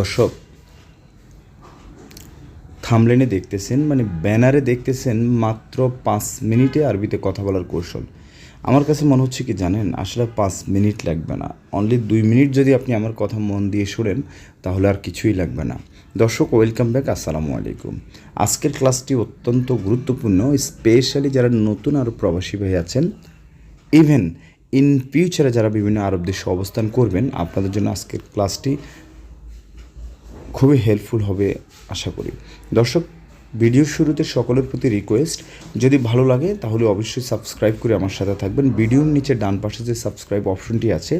দর্শক, থামলেনে দেখতেছেন মানে ব্যানারে দেখতেছেন মাত্র পাঁচ মিনিটে আরবিতে কথা বলার কৌশল। আমার কাছে মনে হচ্ছে কি জানেন, আসলে পাঁচ মিনিট লাগবে না। অনলি দুই মিনিট যদি আপনি আমার কথা মন দিয়ে শোনেন, তাহলে আর কিছুই লাগবে না। দর্শক ওয়েলকাম ব্যাক আসসালামু আলাইকুম। আজকের ক্লাসটি অত্যন্ত গুরুত্বপূর্ণ স্পেশালি যারা নতুন আরও প্রবাসী ভাই আছেন ইভেন ইন ফিউচারে যারা বিভিন্ন আরব দেশে অবস্থান করবেন, আপনাদের জন্য আজকের ক্লাসটি খুবই হেল্পফুল হবে, আশা করি। দর্শক ভিডিওর শুরুতে সকলের প্রতি রিকোয়েস্ট যদি ভালো লাগে, তাহলে অবশ্যই সাবস্ক্রাইব করে আমার সাথে থাকবেন। ভিডিওর নিচে ডান পাশে যে সাবস্ক্রাইব অপশনটি আছে,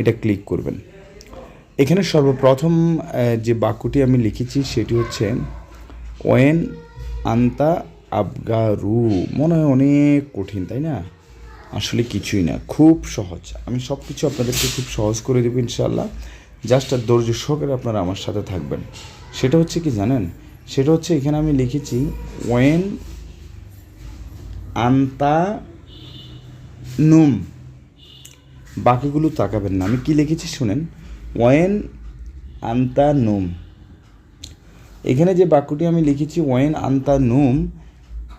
এটা ক্লিক করবেন। এখানে সর্বপ্রথম যে বাক্যটি আমি লিখেছি, সেটি হচ্ছে, ওয়েন আন্তা আবগারু। মনে হয় অনেক কঠিন, তাই না? আসলে কিছুই না, খুব সহজ। আমি সব কিছু আপনাদেরকে খুব সহজ করে দেবো ইনশাল্লাহ জাস্ট আর ধৈর্য সহকারে আপনারা আমার সাথে থাকবেন। সেটা হচ্ছে কি জানেন? সেটা হচ্ছে এখানে আমি লিখেছি ওয়েন আন্তা নুম। বাকিগুলো তাকাবেন না। আমি কি লিখেছি শুনেন? ওয়েন আন্তা নুম। এখানে যে বাক্যটি আমি লিখেছি ওয়েন আন্তা নুম,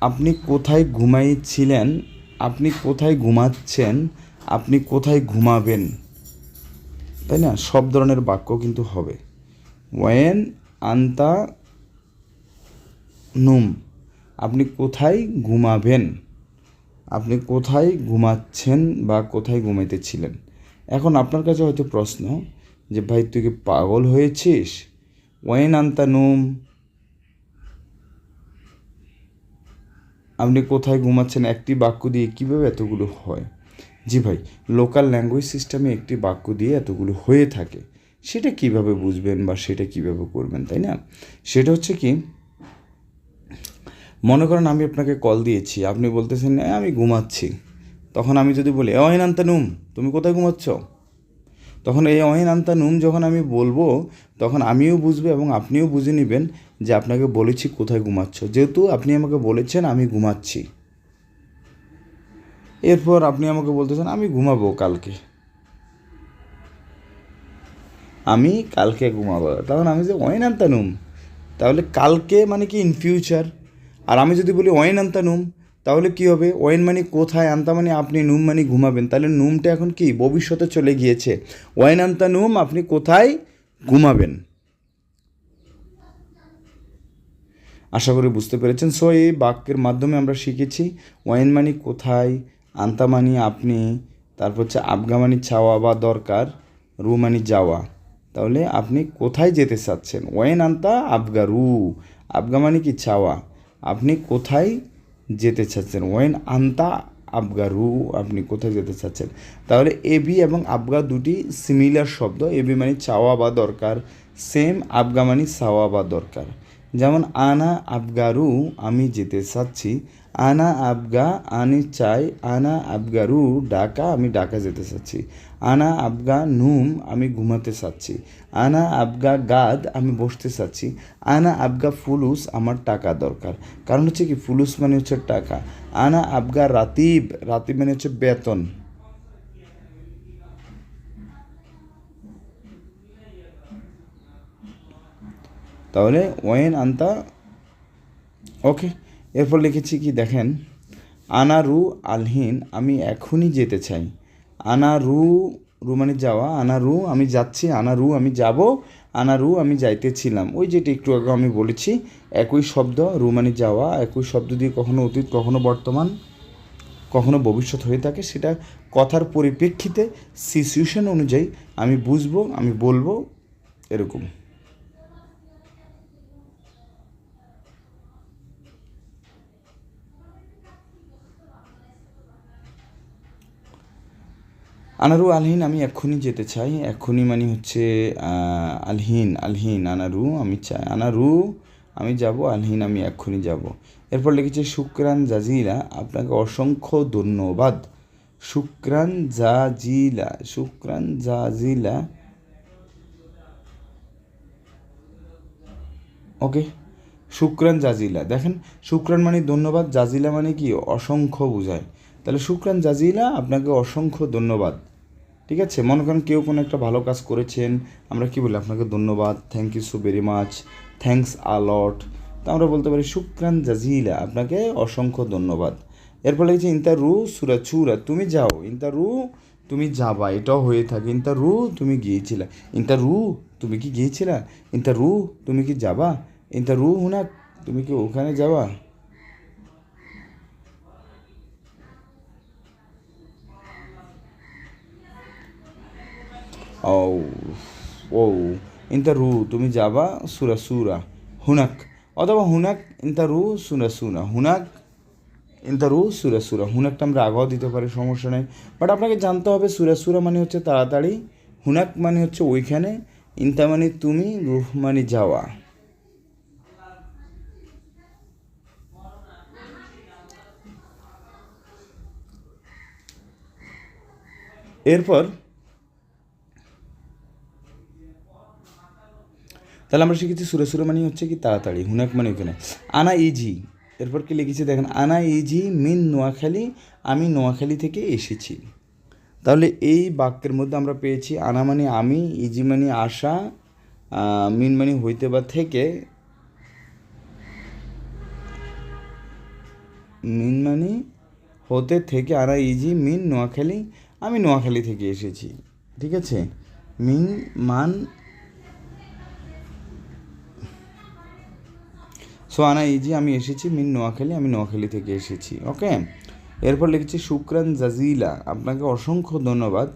আপনি কোথায় ঘুমাইছিলেন? আপনি কোথায় ঘুমাচ্ছেন? আপনি কোথায় ঘুমাবেন? তাই না? সব ধরনের বাক্য কিন্তু হবে। ওয়েন, আন্তা, নুম। আপনি কোথায় ঘুমাবেন? আপনি কোথায় ঘুমাচ্ছেন বা কোথায় ঘুমাইতেছিলেন এখন আপনার কাছে হয়তো প্রশ্ন যে, ভাই, তুই কি পাগল হয়েছিস? ওয়েন, আন্তা, নুম। আপনি কোথায় ঘুমাচ্ছেন? একটি বাক্য দিয়ে কীভাবে এতগুলো হয়? জি ভাই লোকাল ল্যাঙ্গুয়েজ সিস্টেমে একটি বাক্য দিয়ে এতগুলো হয়ে থাকে সেটা কীভাবে বুঝবেন বা সেটা কীভাবে করবেন তাই না? সেটা হচ্ছে কি মনে করেন আমি আপনাকে কল দিয়েছি আপনি বলতেছেন "এ, আমি ঘুমাচ্ছি। তখন আমি যদি বলি অহিন আন্তানুম তুমি কোথায় ঘুমাচ্ছ? তখন এই অহিন আন্তানুম যখন আমি বলব তখন আমিও বুঝব এবং আপনিও বুঝে নেবেন যে আপনাকে বলেছি কোথায় ঘুমাচ্ছ। যেহেতু আপনি আমাকে বলেছেন আমি ঘুমাচ্ছি। এরপর আপনি আমাকে বলতেছেন, আমি ঘুমাবো কালকে। আমি কালকে ঘুমাবো। তখন আমি যে ওয়েন আন্তানুম তাহলে কালকে মানে কি ইন ফিউচার আর আমি যদি বলি ওয়েন আন্তানুম তাহলে কি হবে? ওয়েন মানে কোথায়, আন্তা মানে আপনি, নুম মানে ঘুমাবেন। তাহলে নুমটা এখন কি? ভবিষ্যতে চলে গিয়েছে। ওয়েন আন্তা নুম আপনি কোথায় ঘুমাবেন? আশা করি বুঝতে পেরেছেন। সো এই বাক্যের মাধ্যমে আমরা শিখেছি ওয়াইন মানি কোথায় আন্তা মানি আপনি, তারপর হচ্ছে আবগা মানি চাওয়া বা দরকার রু মানি যাওয়া। তাহলে আপনি কোথায় যেতে চাচ্ছেন? ওয়েন আন্তা আবগা রু। আবগা মানে কি চাওয়া? আপনি কোথায় যেতে চাচ্ছেন? ওয়েন আন্তা আবগা রু। আপনি কোথায় যেতে চাচ্ছেন? তাহলে এবি এবং আবগা দুটি সিমিলার শব্দ। এবি মানে চাওয়া বা দরকার। সেম আবগা মানে বা দরকার। যেমন, আনা আবগারু আমি যেতে চাচ্ছি। আনা আবগা আমি চাই, আনা আবগারু, ডাকা, আমি ডাকা যেতে চাচ্ছি। আনা আবগা, নুম, আমি ঘুমাতে চাচ্ছি। আনা আবগা, গাদ, আমি বসতে চাচ্ছি। আনা আবগা, ফুলুস, আমার টাকা দরকার। কারণ হচ্ছে কি, ফুলুস মানে হচ্ছে টাকা। আনা আবগা, রাতিব রাতিব মানে হচ্ছে বেতন। তাহলে ওয়েন আন্তা, ওকে। এরপর লিখেছি কি, দেখেন, আনারু আলহিন, আমি এখনই যেতে চাই। আনারু রু মানে যাওয়া, আনারু, আমি যাচ্ছি, আনারু, আমি যাব, আনারু, আমি যাইতেছিলাম। ওই যেটা একটু আগে আমি বলেছি, একই শব্দ রু মানে যাওয়া, একই শব্দ দিয়ে কখনো অতীত, কখনো বর্তমান, কখনো ভবিষ্যৎ হয়ে থাকে, সেটা কথার পরিপ্রেক্ষিতে সিচুয়েশন অনুযায়ী আমি বুঝব, আমি বলব, এরকম। আনারু, আলহিন আমি এক্ষুনি যেতে চাই। এক্ষুনি মানে হচ্ছে আলহিন আলহিন, আনারু আমি চাই। আনারু, আমি যাব, আলহিন আমি এক্ষুনি যাব। এরপর লিখেছে, শুক্রান জাজিলা। আপনাকে অসংখ্য ধন্যবাদ। শুক্রান জাজিলা শুক্রান জাজিলা। ওকে, শুক্রান জাজিলা। দেখেন, শুক্রান মানে ধন্যবাদ, জাজিলা মানে কি? অসংখ্য বোঝায়। তাহলে শুক্রান জাজিলা আপনাকে অসংখ্য ধন্যবাদ। ঠিক আছে? মনে করেন কেউ কোনো একটা ভালো কাজ করেছেন, আমরা কি বলি, আপনাকে ধন্যবাদ thank you so very much thanks a lot তা আমরা বলতে পারি, শুক্রান জাজিলা, আপনাকে অসংখ্য ধন্যবাদ। এরপর লিখেছে ইন্তা রু সুরা চুরা তুমি যাও ইন্তা রু তুমি যাবা, এটাও হয়ে থাকে ইন্তা রু তুমি গিয়েছিলা ইন্তা রু তুমি কি গিয়েছিলা ইন্তা রু তুমি কি যাবা ইন্তা রু হুনা তুমি কি ওখানে যাবা? ও ইন্তা রু তুমি যাবা সুরা সুরা হুনাক অথবা হুনাক ইন্তা রু সুরা সুরা হুনাক ইন্তা রু সুরা সুরা হুনাকটা আমরা আগেও দিতে পারি সমস্যা নেই বাট আপনাকে জানতে হবে সুরা সুরা মানে হচ্ছে তাড়াতাড়ি হুনাক মানে হচ্ছে ওইখানে ইন্তা মানে তুমি রুহ মানে যাওয়া এরপর তাহলে আমরা শিখেছি সুরে সুরে মানে হচ্ছে কি তাড়াতাড়ি হুনাক মানে ওখানে। আনা ইজি এরপর কি লিখেছি দেখেন আনা ইজি মিন নোয়াখালী আমি নোয়াখালী থেকে এসেছি। তাহলে এই বাক্যের মধ্যে আমরা পেয়েছি আনা মানে আমি ইজি মানে আহ, মিন মানে হইতে বা থেকে। মিন মানে হতে থেকে আনা ইজি মিন নোয়াখালী আমি নোয়াখালী থেকে এসেছি। ঠিক আছে? মিন মান সো আনা ইজি আমি এসেছি মিন নোয়াখালী, আমি নোয়াখালী থেকে এসেছি ওকে এরপর লিখেছি, শুক্রান জাজিলা, আপনাকে অসংখ্য ধন্যবাদ।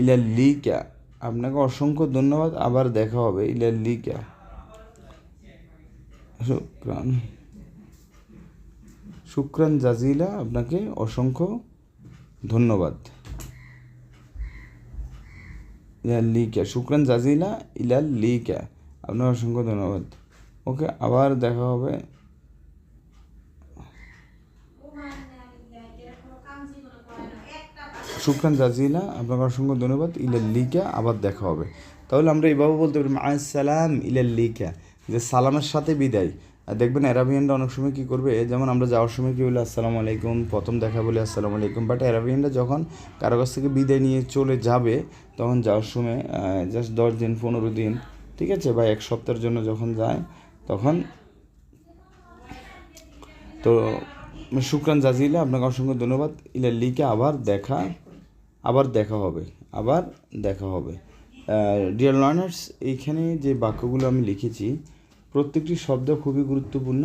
ইলা লিকা আপনাকে অসংখ্য ধন্যবাদ। আবার দেখা হবে ইলা লিকা শুক্রান শুক্রান জাজিলা, আপনাকে অসংখ্য ধন্যবাদ। ইলা লিকা শুক্রান জাজিলা ইলা লিকা আপনার অসংখ্য ধন্যবাদ। ওকে আবার দেখা হবে। শুক্রান জাজিলা, আপনাকে অসংখ্য ধন্যবাদ। ইলাল লিকা, আবার দেখা হবে। তাহলে আমরা এভাবে বলতে পারি সালাম ইলাল লিকা। যে সালামের সাথে বিদায়। আর দেখবেন অ্যারাবিয়ানরা অনেক সময় কী করবে, যেমন আমরা যাওয়ার সময় কী বলি, আসসালামু আলাইকুম, প্রথম দেখা বলি, আসসালামু আলাইকুম। বাট অ্যারাবিয়ানরা যখন কারও কাছ থেকে বিদায় নিয়ে চলে যাবে, তখন যাওয়ার সময় জাস্ট দশ দিন, পনেরো দিন, ঠিক আছে, বা এক সপ্তাহের জন্য যখন যায় তখন তো শুক্রান জাজিলা, আপনাকে অসংখ্য ধন্যবাদ। ইলা লিকে আবার দেখা আবার দেখা হবে, আবার দেখা হবে। ডিয়ার লার্নার্স এইখানে যে বাক্যগুলো আমি লিখেছি, প্রত্যেকটি শব্দ খুবই গুরুত্বপূর্ণ।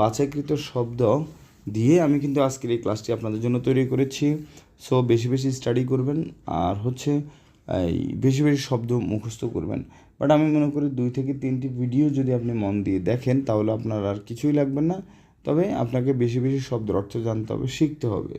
বাছাইকৃত শব্দ দিয়ে আমি কিন্তু আজকের এই ক্লাসটি আপনাদের জন্য তৈরি করেছি। সো বেশি বেশি স্টাডি করবেন, আর হচ্ছে, এই, বেশি বেশি শব্দ মুখস্থ করবেন। বাট আমি মনে করি দুই থেকে তিনটি ভিডিও যদি আপনি মন দিয়ে দেখেন, তাহলে আপনার আর কিছুই লাগবে না। তবে আপনাকে বেশি বেশি শব্দের অর্থ জানতে হবে, শিখতে হবে।